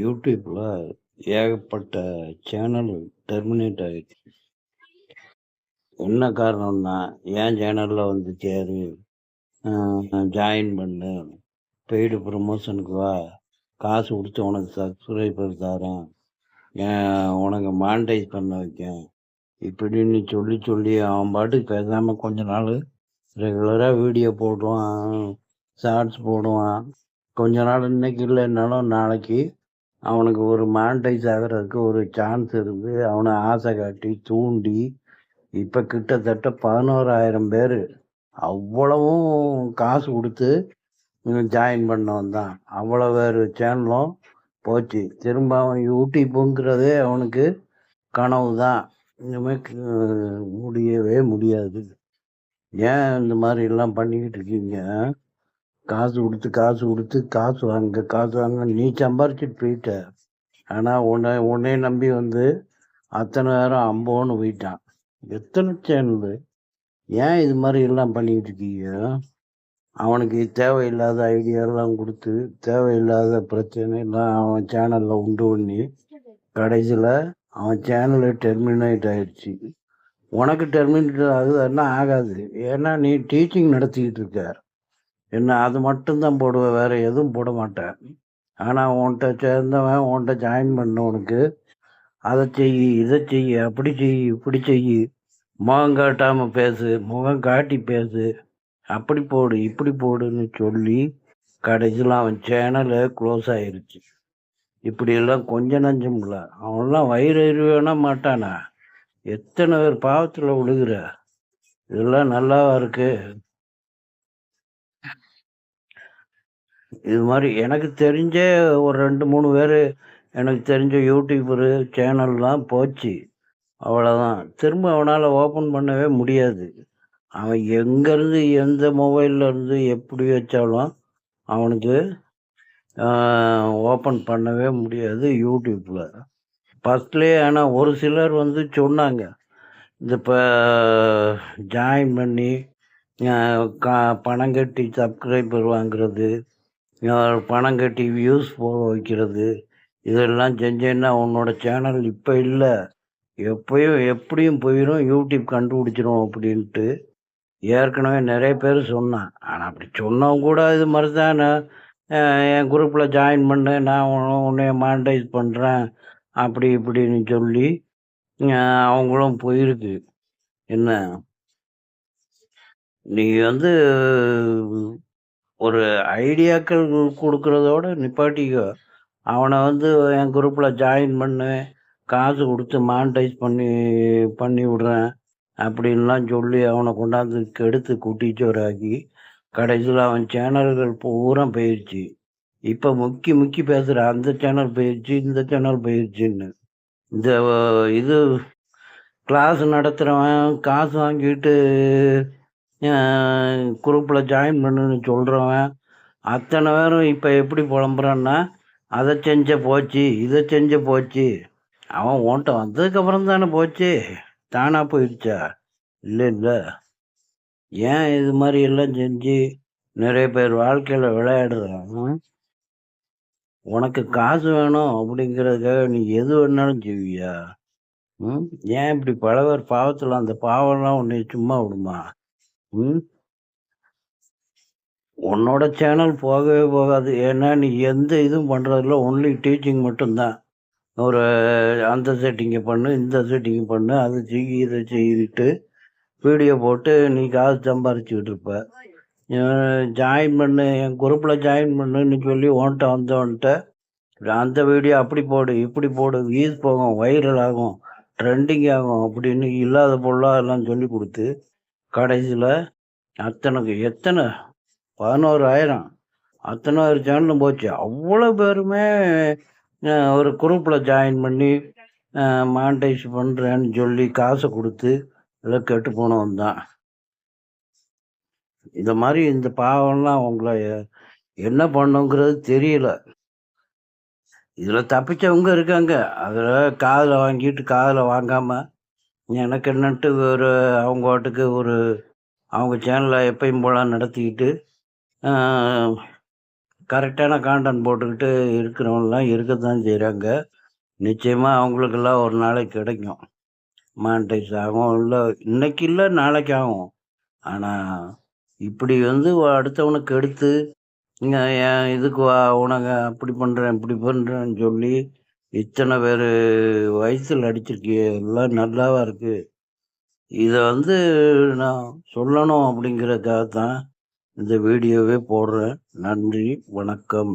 யூடியூப்பில் ஏகப்பட்ட channel terminate ஆகிடுச்சு என்ன காரணம்னா ஏன் சேனலில் வந்து சேரு ஜாயின் பண்ணு பெய்டு ப்ரமோஷனுக்கு வா காசு கொடுத்து உனக்கு சப்ஸ்கிரைபர் தரேன் ஏன் உனக்கு மானிட்டைஸ் பண்ண வைக்கேன் இப்படின்னு சொல்லி சொல்லி அவன் பாட்டுக்கு பேசாமல் கொஞ்ச நாள் ரெகுலராக வீடியோ போடுவான் ஷார்ட்ஸ் போடுவான் கொஞ்ச நாள் இன்னைக்கு இல்லைன்னாலும் நாளைக்கு அவனுக்கு ஒரு மானிட்டைஸ் ஆகிறதுக்கு ஒரு சான்ஸ் இருந்து அவனை ஆசை காட்டி தூண்டி இப்போ கிட்டத்தட்ட பதினோராயிரம் பேர் அவ்வளவும் காசு கொடுத்து ஜாயின் பண்ணவன் தான். அவ்வளோ பேர் சேனலும் போச்சு. திரும்ப அவன் யூடியூப்புங்கிறதே அவனுக்கு கனவு தான். இனிமேல் முடியவே முடியாது. ஏன் இந்த மாதிரி எல்லாம் பண்ணிக்கிட்டு இருக்கீங்க? காசு கொடுத்து காசு கொடுத்து காசு வாங்க காசு வாங்க. நீ சம்பாரிச்சிட்டு போயிட்ட. ஆனால் உன்னை உன்னே நம்பி வந்து அத்தனை நேரம் அம்போன்னு போயிட்டான். எத்தனை சேனல் ஏன் இது மாதிரி எல்லாம் பண்ணிக்கிட்டு இருக்கீங்க? அவனுக்கு தேவையில்லாத ஐடியாலாம் கொடுத்து தேவையில்லாத பிரச்சனை எல்லாம் அவன் சேனலில் உண்டு பண்ணி கடைசியில் அவன் சேனலு டெர்மினேட் ஆயிடுச்சு. உனக்கு டெர்மினேட் ஆகுதுன்னா ஆகாது. ஏன்னா நீ டீச்சிங் நடத்திக்கிட்டு இருக்க. என்ன அது மட்டும்தான் போடுவேன் வேறு எதுவும் போட மாட்டேன். ஆனால் உன்கிட்ட சேர்ந்தவன் உன்கிட்ட ஜாயின் பண்ணவனுக்கு அதை செய் இதை செய் அப்படி செய் இப்படி செய் முகம் காட்டாமல் பேசு முகம் காட்டி பேசு அப்படி போடு இப்படி போடுன்னு சொல்லி கடைசியில் அவன் சேனலு க்ளோஸ் ஆயிருச்சு. இப்படியெல்லாம் கொஞ்சம் நஞ்சம் இல்லை அவன்லாம் வயிறு எறிவேனா மாட்டானா? எத்தனை பேர் பாவத்தில் விழுகிற இதெல்லாம் நல்லாவா இருக்கு? இது மாதிரி எனக்கு தெரிஞ்ச ஒரு ரெண்டு மூணு பேர் எனக்கு தெரிஞ்ச யூடியூபரு சேனல்லாம் போச்சு. அவ்வளோதான் திரும்ப அவனால் ஓப்பன் பண்ணவே முடியாது. அவன் எங்கேருந்து எந்த மொபைல்லேருந்து எப்படி வச்சாலும் அவனுக்கு ஓப்பன் பண்ணவே முடியாது யூடியூப்பில் ஃபஸ்ட்லேயே ஆனால் ஒரு சிலர் வந்து சொன்னாங்க. இந்த இப்போ ஜாயின் பண்ணி கா பணம் கட்டி சப்ஸ்கிரைபர் வாங்குறது பணம் கட்டி வியூஸ் போக வைக்கிறது. இதெல்லாம் செஞ்சேன்னா உன்னோட சேனல் இப்போ இல்லை. எப்பயும் எப்படியும் போயிடும் யூடியூப் கண்டுபிடிச்சிரும் அப்படின்ட்டு ஏற்கனவே நிறைய பேர் சொன்னான். ஆனால் அப்படி சொன்னவங்க கூட இது மாதிரி தான் நான், என் குரூப்பில் ஜாயின் பண்ணு நான் உன்னைய மானிட்டைஸ் பண்ணுறேன் அப்படி இப்படின்னு சொல்லி அவங்களும் போயிருக்கு. என்ன? நீ வந்து ஒரு ஐடியாக்கள் கொடுக்குறதோட நிப்பாட்டிக்கோ. அவனை வந்து என் குரூப்பில் ஜாயின் பண்ணு காசு கொடுத்து மானிட்டைஸ் பண்ணி பண்ணி விடுறேன் அப்படின்லாம் சொல்லி அவனை கொண்டாந்து கெடுத்து குட்டிச்சோராக்கி கடைசியில் அவன் சேனல்கள் பூரா போயிடுச்சு இப்போ முக்கி முக்கி பேசுகிற அந்த சேனல் போயிடுச்சு இந்த சேனல் போயிடுச்சுன்னு இந்த இது கிளாஸ் நடத்துகிறவன் காசு வாங்கிட்டு குரூப்பில் ஜாயின் பண்ணுன்னு சொல்கிறவன் அத்தனை பேரும் இப்போ எப்படி புலம்புறான்னா அதை செஞ்ச போச்சு இதை செஞ்ச போச்சு. அவன் ஓன்ட்ட வந்ததுக்கப்புறம் தானே போச்சு. தானாக போயிடுச்சா? இல்லை இல்லை. ஏன் இது மாதிரி எல்லாம் செஞ்சு நிறைய பேர் வாழ்க்கையில் விளையாடுறான் உனக்கு காசு வேணும் அப்படிங்கிறதுக்காக நீ எது வேணாலும் செய்வியா? ம்? ஏன் இப்படி பல பேர் பாவத்தில் அந்த பாவம்லாம் உன்னை சும்மா விடுமா? உன்னோட சேனல் போகவே போகாது. ஏன்னா நீ எந்த இதுவும் பண்ணுறதில்ல ஒன்லி டீச்சிங் மட்டும்தான். ஒரு அந்த செட்டிங்கை பண்ணு இந்த செட்டிங்கை பண்ணு. அது செய் இதை செய்யிட்டு வீடியோ போட்டு நீ காசு சம்பாரிச்சுக்கிட்டு இருப்ப ஜாயின் பண்ணு. என் குரூப்பில் ஜாயின் பண்ணுன்னு சொல்லி ஓன்ட்ட வந்தவன்ட்ட அந்த வீடியோ அப்படி போடு இப்படி போடு. வியூஸ் போகும் வைரல் ஆகும் ட்ரெண்டிங் ஆகும் அப்படின்னு இல்லாத பொருளாக எல்லாம் சொல்லி கொடுத்து கடைசியில் அத்தனைக்கு எத்தனை? பதினோராயிரம் அத்தனை ஒரு சேனலும் போச்சு. அவ்வளோ பேருமே ஒரு குரூப்பில் ஜாயின் பண்ணி மானிட்டைஸ் பண்ணுறேன்னு சொல்லி காசை கொடுத்து எல்லாம் கெட்டு போனவன் தான். இந்த மாதிரி இந்த பாவம்லாம் உங்களை என்ன பண்ணுங்கிறது தெரியல. இதில் தப்பிச்சவங்க இருக்காங்க. அதில் காதில் வாங்கிட்டு காதில் வாங்காமல் எனக்கு என்னன்ட்டு ஒரு அவங்க வாட்டுக்கு ஒரு அவங்க சேனலை எப்பயும் போல நடத்திக்கிட்டு கரெக்டான கான்டென்ட் போட்டுக்கிட்டு இருக்கிறவங்கலாம் இருக்கத்தான் செய்கிறாங்க நிச்சயமாக அவங்களுக்கெல்லாம் ஒரு நாளைக்கு கிடைக்கும். மானிட்டைஸ் ஆகும். இல்லை இன்னைக்கு இல்லை நாளைக்கு ஆகும். ஆனால் இப்படி வந்து அடுத்தவனுக்கு எடுத்து இதுக்கு வா உனக்கு அப்படி பண்ணுறேன் இப்படி பண்ணுறேன்னு சொல்லி இத்தனை பேர் வயசில் அடிச்சிருக்கிய எல்லாம் நல்லாவா இருக்கு. இதை வந்து நான் சொல்லணும் அப்படிங்கிறதுக்காக தான் இந்த வீடியோவே போடுறேன். நன்றி வணக்கம்.